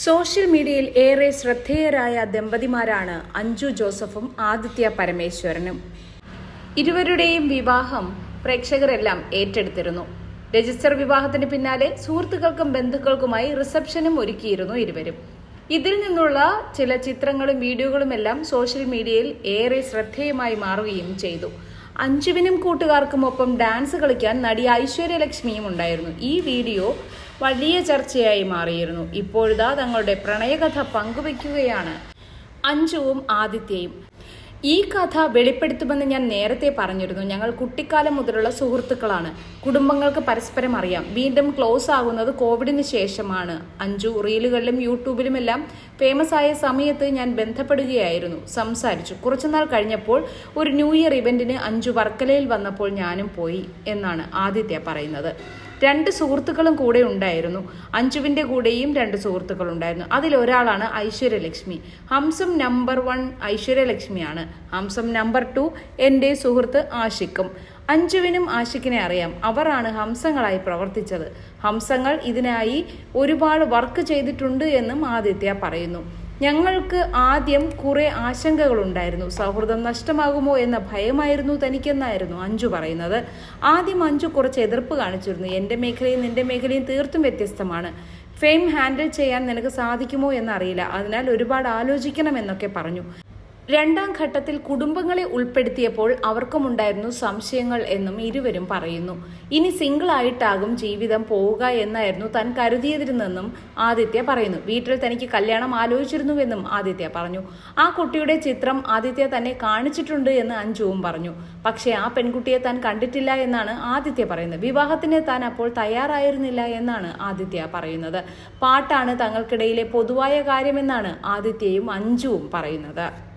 Social മീഡിയയിൽ ഏറെ ശ്രദ്ധേയരായ ദമ്പതിമാരാണ് അഞ്ജു ജോസഫും ആദിത്യ പരമേശ്വരനും. ഇരുവരുടെയും വിവാഹം പ്രേക്ഷകരെല്ലാം ഏറ്റെടുത്തിരുന്നു. രജിസ്റ്റർ വിവാഹത്തിന് പിന്നാലെ സുഹൃത്തുക്കൾക്കും ബന്ധുക്കൾക്കുമായി റിസപ്ഷനും ഒരുക്കിയിരുന്നു ഇരുവരും. ഇതിൽ നിന്നുള്ള ചില ചിത്രങ്ങളും വീഡിയോകളും എല്ലാം സോഷ്യൽ മീഡിയയിൽ ഏറെ ശ്രദ്ധേയമായി മാറുകയും ചെയ്തു. അഞ്ജുവിനും കൂട്ടുകാർക്കും ഒപ്പം ഡാൻസ് കളിക്കാൻ നടി ഐശ്വര്യലക്ഷ്മിയും ഉണ്ടായിരുന്നു. ഈ വീഡിയോ വലിയ ചർച്ചയായി മാറിയിരുന്നു. ഇപ്പോഴിതാ തങ്ങളുടെ പ്രണയകഥ പങ്കുവെക്കുകയാണ് അഞ്ജുവും ആദിത്യയും. ഈ കഥ വെളിപ്പെടുത്തുമെന്ന് ഞാൻ നേരത്തെ പറഞ്ഞിരുന്നു. ഞങ്ങൾ കുട്ടിക്കാലം മുതലുള്ള സുഹൃത്തുക്കളാണ്. കുടുംബങ്ങൾക്ക് പരസ്പരം അറിയാം. വീണ്ടും ക്ലോസ് ആകുന്നത് കോവിഡിന് ശേഷമാണ്. അഞ്ചു റീലുകളിലും യൂട്യൂബിലുമെല്ലാം ഫേമസ് ആയ സമയത്ത് ഞാൻ ബന്ധപ്പെടുകയായിരുന്നു. സംസാരിച്ചു. കുറച്ചുനാൾ കഴിഞ്ഞപ്പോൾ ഒരു ന്യൂ ഇയർ ഇവന്റിന് അഞ്ചു വർക്കലയിൽ വന്നപ്പോൾ ഞാനും പോയി എന്നാണ് ആദിത്യ പറയുന്നത്. രണ്ട് സുഹൃത്തുക്കളും കൂടെ ഉണ്ടായിരുന്നു. അഞ്ജുവിന്റെ കൂടെയും രണ്ട് സുഹൃത്തുക്കളുണ്ടായിരുന്നു. അതിലൊരാളാണ് ഐശ്വര്യലക്ഷ്മി. ഹംസം നമ്പർ വൺ ഐശ്വര്യലക്ഷ്മിയാണ്. ഹംസം നമ്പർ ടു എന്റെ സുഹൃത്ത് ആഷിക്കും അഞ്ജുവിനും ആഷിക്കിനെ അറിയാം. അവരാണ് ഹംസങ്ങളായി പ്രവർത്തിച്ചത്. ഹംസങ്ങൾ ഇതിനായി ഒരുപാട് വർക്ക് ചെയ്തിട്ടുണ്ട് എന്നും ആദിത്യ പറയുന്നു. ഞങ്ങൾക്ക് ആദ്യം കുറെ ആശങ്കകളുണ്ടായിരുന്നു. സൗഹൃദം നഷ്ടമാകുമോ എന്ന ഭയമായിരുന്നു തനിക്കെന്നായിരുന്നു അഞ്ചു പറയുന്നത്. ആദ്യം അഞ്ചു കുറച്ച് എതിർപ്പ് കാണിച്ചിരുന്നു. എന്റെ മേഖലയും നിന്റെ മേഖലയും തീർത്തും വ്യത്യസ്തമാണ്. ഫെയിം ഹാൻഡിൽ ചെയ്യാൻ നിനക്ക് സാധിക്കുമോ എന്നറിയില്ല. അതിനാൽ ഒരുപാട് ആലോചിക്കണമെന്നൊക്കെ പറഞ്ഞു. രണ്ടാം ഘട്ടത്തിൽ കുടുംബങ്ങളെ ഉൾപ്പെടുത്തിയപ്പോൾ അവർക്കുമുണ്ടായിരുന്നു സംശയങ്ങൾ എന്നും ഇരുവരും പറയുന്നു. ഇനി സിംഗിൾ ആയിട്ടാകും ജീവിതം പോവുക എന്നായിരുന്നു താൻ കരുതിയതിരുന്നെന്നും ആദിത്യ പറയുന്നു. വീട്ടിൽ തനിക്ക് കല്യാണം ആലോചിച്ചിരുന്നുവെന്നും ആദിത്യ പറഞ്ഞു. ആ കുട്ടിയുടെ ചിത്രം ആദിത്യ തന്നെ കാണിച്ചിട്ടുണ്ട് എന്ന് അഞ്ജുവും പറഞ്ഞു. പക്ഷേ ആ പെൺകുട്ടിയെ താൻ കണ്ടിട്ടില്ല എന്നാണ് ആദിത്യ പറയുന്നത്. വിവാഹത്തിന് താൻ അപ്പോൾ തയ്യാറായിരുന്നില്ല എന്നാണ് ആദിത്യ പറയുന്നത്. പാട്ടാണ് തങ്ങൾക്കിടയിലെ പൊതുവായ കാര്യമെന്നാണ് ആദിത്യയും അഞ്ജുവും പറയുന്നത്.